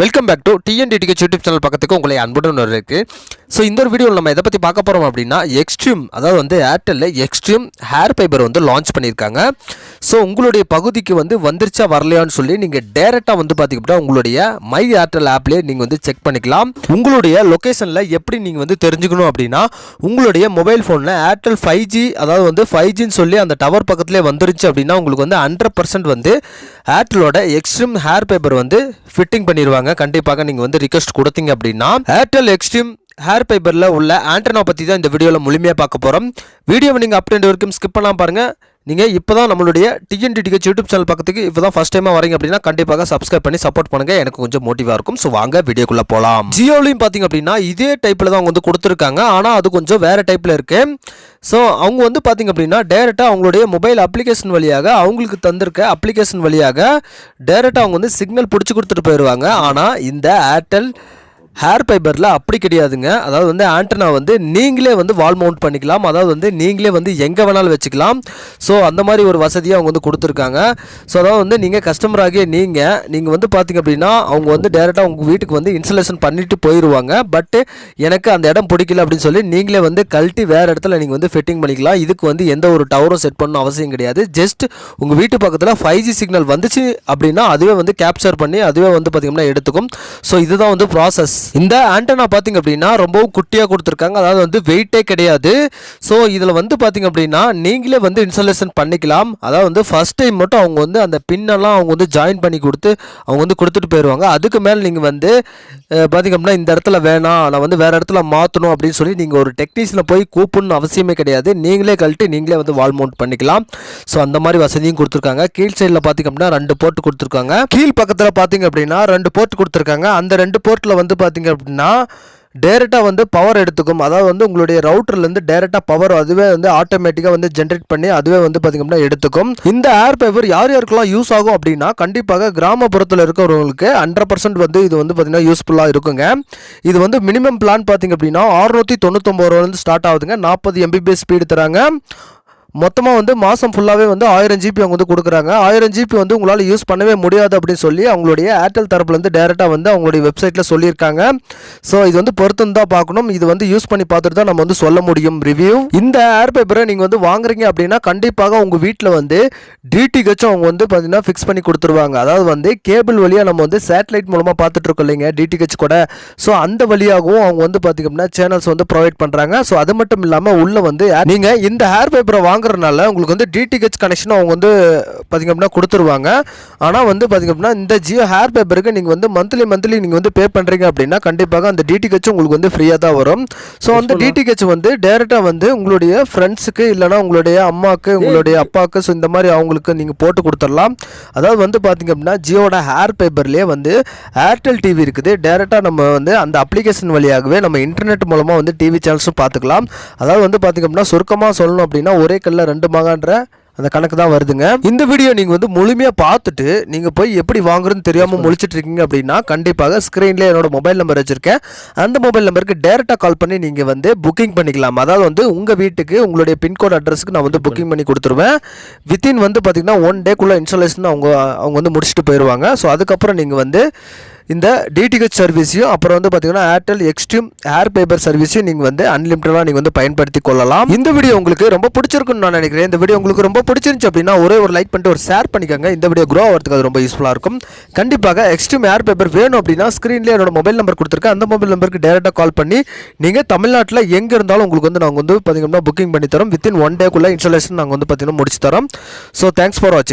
Welcome back to டிஎன்டிடிக்கு YouTube channel பக்கத்துக்கு உங்களை அன்புடன் இருக்கு ஸோ இந்த ஒரு வீடியோவில் நம்ம எதை பற்றி பார்க்க போகிறோம் அப்படின்னா எக்ஸ்ட்ரீம் அதாவது வந்து ஏர்டெல்லில் எக்ஸ்ட்ரீம் ஹேர் ஃபைபர் வந்து லான்ச் பண்ணியிருக்காங்க. ஸோ உங்களுடைய பகுதிக்கு வந்து வந்துருச்சா வரலையான்னு சொல்லி நீங்கள் டேரெக்டாக வந்து பார்த்தீங்கன்னா உங்களுடைய மை ஏர்டெல் ஆப்லேயே நீங்கள் வந்து செக் பண்ணிக்கலாம். உங்களுடைய லொக்கேஷனில் எப்படி நீங்கள் வந்து தெரிஞ்சுக்கணும் அப்படின்னா உங்களுடைய மொபைல் ஃபோனில் ஏர்டெல் ஃபைவ் ஜி அதாவது வந்து ஃபைவ் ஜின்னு சொல்லி அந்த டவர் பக்கத்துலேயே வந்துருச்சு அப்படின்னா உங்களுக்கு வந்து ஹண்ட்ரட் பர்சன்ட் வந்து ஏர்டெலோட எக்ஸ்ட்ரீம் ஹேர் ஃபைபர் வந்து ஃபிட்டிங் பண்ணிடுவாங்க கண்டிப்பாக நீங்கள் வந்து ரிக்வஸ்ட் கொடுத்தீங்க அப்படின்னா ஏர்டெல் எக்ஸ்ட்ரீம் ஹேர் ஃபைபரில் உள்ள ஆண்டனா பற்றி தான் இந்த வீடியோவில் முழுமையாக பார்க்க போகிறோம் வீடியோவை நீங்கள் அப்டேட் வரைக்கும் ஸ்கிப் பண்ணாமல் பாருங்கள் நீங்கள் இப்போ தான் நம்மளுடைய டிஎன்டிடிக்கு யூடியூப் சேனல் பக்கத்துக்கு இப்போ தான் ஃபஸ்ட் டைமாக வரீங்க அப்படின்னா கண்டிப்பாக சப்ஸ்கிரைப் பண்ணி சப்போர்ட் பண்ணுங்கள் எனக்கு கொஞ்சம் மோட்டிவாக இருக்கும். ஸோ வாங்க வீடியோக்குள்ளே போகலாம் ஜியோலையும் பார்த்தீங்க அப்படின்னா இதே டைப்பில் தான் அவங்க வந்து கொடுத்துருக்காங்க. ஆனால் அது கொஞ்சம் வேறு டைப்பில் இருக்குது ஸோ அவங்க வந்து பார்த்திங்க அப்படின்னா டேரெக்டாக அவங்களுடைய மொபைல் அப்ளிகேஷன் வழியாக அவங்களுக்கு தந்திருக்க அப்ளிகேஷன் வழியாக டேரெக்டாக அவங்க வந்து சிக்னல் பிடிச்சி கொடுத்துட்டு போயிடுவாங்க ஆனால் இந்த ஏர்டெல் ஹேர் ஃபைபரில் அப்படி கிடையாதுங்க. அதாவது வந்து ஆண்டனா வந்து நீங்களே வந்து வால் மவுண்ட் பண்ணிக்கலாம். அதாவது வந்து நீங்களே வந்து எங்கே வேணாலும் வச்சுக்கலாம். ஸோ அந்த மாதிரி ஒரு வசதியை அவங்க வந்து கொடுத்துருக்காங்க. ஸோ அதாவது வந்து நீங்கள் கஸ்டமர் ஆகிய நீங்கள் நீங்கள் வந்து பார்த்தீங்க அப்படின்னா அவங்க வந்து டேரெக்டாக உங்கள் வீட்டுக்கு வந்து இன்ஸ்டலேஷன் பண்ணிவிட்டு போயிடுவாங்க பட்டு எனக்கு அந்த இடம் பிடிக்கல அப்படின்னு சொல்லி நீங்களே வந்து கழட்டி வேறு இடத்துல நீங்கள் வந்து ஃபிட்டிங் பண்ணிக்கலாம். இதுக்கு வந்து எந்த ஒரு டவரும் செட் பண்ணணும் அவசியம் கிடையாது. ஜஸ்ட் உங்கள் வீட்டு பக்கத்தில் ஃபைவ் ஜி சிக்னல் வந்துச்சு அப்படின்னா அதுவே வந்து கேப்சர் பண்ணி அதுவே வந்து பார்த்திங்கன்னா எடுத்துக்கும். ஸோ இதுதான் வந்து ப்ராசஸ் இந்த ஆண்டனா பார்த்தீங்க அப்படின்னா ரொம்பவும் குட்டியாக கொடுத்துருக்காங்க. அதாவது வந்து வெயிட்டே கிடையாது. ஸோ இதில் வந்து பார்த்தீங்க அப்படின்னா நீங்களே வந்து இன்ஸ்டாலேஷன் பண்ணிக்கலாம். அதாவது வந்து ஃபஸ்ட் டைம் மட்டும் அவங்க வந்து அந்த பின்னெல்லாம் அவங்க வந்து ஜாயின் பண்ணி கொடுத்து அவங்க வந்து கொடுத்துட்டு போயிடுவாங்க அதுக்கு மேலே நீங்கள் வந்து பார்த்தீங்க அப்படின்னா இந்த இடத்துல வேணாம் நான் வந்து வேறு இடத்துல மாற்றணும் அப்படின்னு சொல்லி நீங்கள் ஒரு டெக்னீஷியனை போய் கூப்பிடணும் அவசியமே கிடையாது. நீங்களே கழட்டி நீங்களே வந்து வால் மவுண்ட் பண்ணிக்கலாம். ஸோ அந்த மாதிரி வசதியும் கொடுத்துருக்காங்க. கீழ் சைடில் பார்த்தீங்க அப்படின்னா ரெண்டு போர்ட் கொடுத்துருக்காங்க. கீழ் பக்கத்தில் பார்த்தீங்க அப்படின்னா ரெண்டு போர்ட் கொடுத்துருக்காங்க. அந்த ரெண்டு போர்ட்டில் வந்து பார்த்திங்க அப்படின்னா டேரெக்டாக வந்து பவர் எடுத்துக்கும். அதாவது வந்து உங்களுடைய ரவுட்டர்லேருந்து டேரெக்டாக பவர் அதுவே வந்து ஆட்டோமேட்டிக்காக வந்து ஜென்ரேட் பண்ணி அதுவே வந்து பார்த்திங்க அப்படின்னா எடுத்துக்கும். இந்த ஏர் பேப்பர் யார் யாருக்கெல்லாம் யூஸ் ஆகும் அப்படின்னா கண்டிப்பாக கிராமப்புறத்தில் இருக்கிறவங்களுக்கு ஹண்ட்ரட் பர்சன்ட் வந்து இது வந்து பார்த்திங்கன்னா யூஸ்ஃபுல்லாக இருக்குங்க. இது வந்து மினிமம் பிளான் பார்த்திங்க அப்படின்னா அறுநூற்றி தொண்ணூத்தொம்பது ரூபாலேருந்து ஸ்டார்ட் ஆகுதுங்க. நாற்பது எம்பிபிஎஸ் ஸ்பீடு தராங்க. மொத்தமாக வந்து மாதம் ஃபுல்லாகவே வந்து ஆயிரம் ஜிபி அவங்க வந்து கொடுக்குறாங்க. ஆயிரம் ஜிபி வந்து உங்களால் யூஸ் பண்ணவே முடியாது அப்படின்னு சொல்லி அவங்களுடைய ஏர்டெல் தரப்புலேருந்து டேரெக்டாக வந்து அவங்களுடைய வெப்சைட்டில் சொல்லியிருக்காங்க. ஸோ இது வந்து பொருத்தம் தான் பார்க்கணும். இது வந்து யூஸ் பண்ணி பார்த்துட்டு தான் நம்ம வந்து சொல்ல முடியும் ரிவ்யூ இந்த ஏர் பேப்பரை நீங்கள் வந்து வாங்குறீங்க அப்படின்னா கண்டிப்பாக உங்கள் வீட்டில் வந்து டிடிஹெச்சும் அவங்க வந்து பார்த்தீங்கன்னா ஃபிக்ஸ் பண்ணி கொடுத்துருவாங்க. அதாவது வந்து கேபிள் வழியாக நம்ம வந்து சேட்டலைட் மூலமாக பார்த்துட்ருக்கோம் இல்லைங்க டிடிஹெச் கூட. ஸோ அந்த வழியாகவும் அவங்க வந்து பார்த்திங்கன்னா அப்படின்னா சேனல்ஸ் வந்து ப்ரொவைட் பண்ணுறாங்க ஸோ அது மட்டும் இல்லாமல் உள்ளே வந்து நீங்கள் இந்த ஹேர் பேப்பரை வாங்க வாங்குறதுனால உங்களுக்கு வந்து டிடிஹெச் கனெக்ஷன் அவங்க வந்து பார்த்திங்க அப்படின்னா கொடுத்துருவாங்க. ஆனால் வந்து பார்த்திங்க அப்படின்னா இந்த ஜியோ ஹேர் பேப்பருக்கு நீங்கள் வந்து மந்த்லி மந்த்லி நீங்கள் வந்து பே பண்ணுறீங்க அப்படின்னா கண்டிப்பாக அந்த டிடிஹெச் உங்களுக்கு வந்து ஃப்ரீயாக தான் வரும். ஸோ அந்த டிடிஹெச் வந்து டேரெக்டாக வந்து உங்களுடைய ஃப்ரெண்ட்ஸுக்கு இல்லைனா உங்களுடைய அம்மாவுக்கு உங்களுடைய அப்பாவுக்கு ஸோ இந்த மாதிரி அவங்களுக்கு நீங்கள் போட்டு கொடுத்துடலாம். அதாவது வந்து பார்த்திங்க அப்படின்னா ஜியோட ஹேர் பேப்பர்லேயே வந்து ஏர்டெல் டிவி இருக்குது. டேரெக்டாக நம்ம வந்து அந்த அப்ளிகேஷன் வழியாகவே நம்ம இன்டர்நெட் மூலமாக வந்து டிவி சேனல்ஸும் பார்த்துக்கலாம். அதாவது வந்து பார்த்திங்க அப்படின்னா சுருக்கமாக சொல்லணும் அப்படின்னா ஒரே கல்ல ரெண்டு மகான்ற அந்த கணக்கு தான் வருதுங்க. இந்த வீடியோ நீங்கள் வந்து முழுமையாக பார்த்துட்டு நீங்கள் போய் எப்படி வாங்குறதுன்னு தெரியாமல் முழிச்சிட்டு இருக்கீங்க அப்படின்னா கண்டிப்பாக ஸ்க்ரீனில் என்னோட மொபைல் நம்பர் வச்சுருக்கேன். அந்த மொபைல் நம்பருக்கு டேரெக்டாக கால் பண்ணி நீங்கள் வந்து புக்கிங் பண்ணிக்கலாம். அதாவது வந்து உங்கள் வீட்டுக்கு உங்களுடைய பின்கோட் அட்ரஸ்க்கு நான் வந்து புக்கிங் பண்ணி கொடுத்துருவேன். வித்தின் வந்து பார்த்திங்கன்னா ஒன் டேக்குள்ளே இன்ஸ்டாலேஷன் அவங்க அவங்க வந்து முடிச்சுட்டு போயிடுவாங்க ஸோ அதுக்கப்புறம் நீங்கள் வந்து இந்த டிடிஹெச் சர்வீஸையும் அப்புறம் வந்து பார்த்தீங்கன்னா ஏர்டெல் எக்ஸ்ட்ரீம் ஏர் பேப்பர் சர்வீஸையும் நீங்கள் வந்து அன்லிமிட்டடாக நீங்கள் வந்து பயன்படுத்தி கொள்ளலாம். இந்த வீடியோ உங்களுக்கு ரொம்ப பிடிச்சிருக்குன்னு நான் நினைக்கிறேன். இந்த வீடியோ உங்களுக்கு ரொம்ப பிடிச்சிருந்துச்சு அப்படின்னா ஒரே ஒரு லைக் பண்ணிட்டு ஒரு ஷேர் பண்ணிக்கோங்க. இந்த வீடியோ க்ரோ ஆகிறதுக்கு அது ரொம்ப யூஸ்ஃபுல்லாக இருக்கும். கண்டிப்பாக எக்ஸ்ட்ரீம் ஏர் பேப்பர் வேணும் அப்படின்னா ஸ்க்ரீன்லேயே என்னோட மொபைல் நம்பர் கொடுத்துருக்கேன். அந்த மொபைல் நம்பருக்கு டேரெக்டாக கால் பண்ணி நீங்கள் தமிழ்நாட்டில் எங்கே இருந்தாலும் உங்களுக்கு வந்து நாங்கள் வந்து பார்த்தீங்கன்னா புக்கிங் பண்ணி தரோம். வித்தின் ஒன் டேக்குள்ளே இன்ஸ்டாலேஷன் நாங்கள் வந்து பார்த்தீங்கன்னா முடிச்சு தரோம். ஸோ தேங்க்ஸ் ஃபார் வாட்சிங்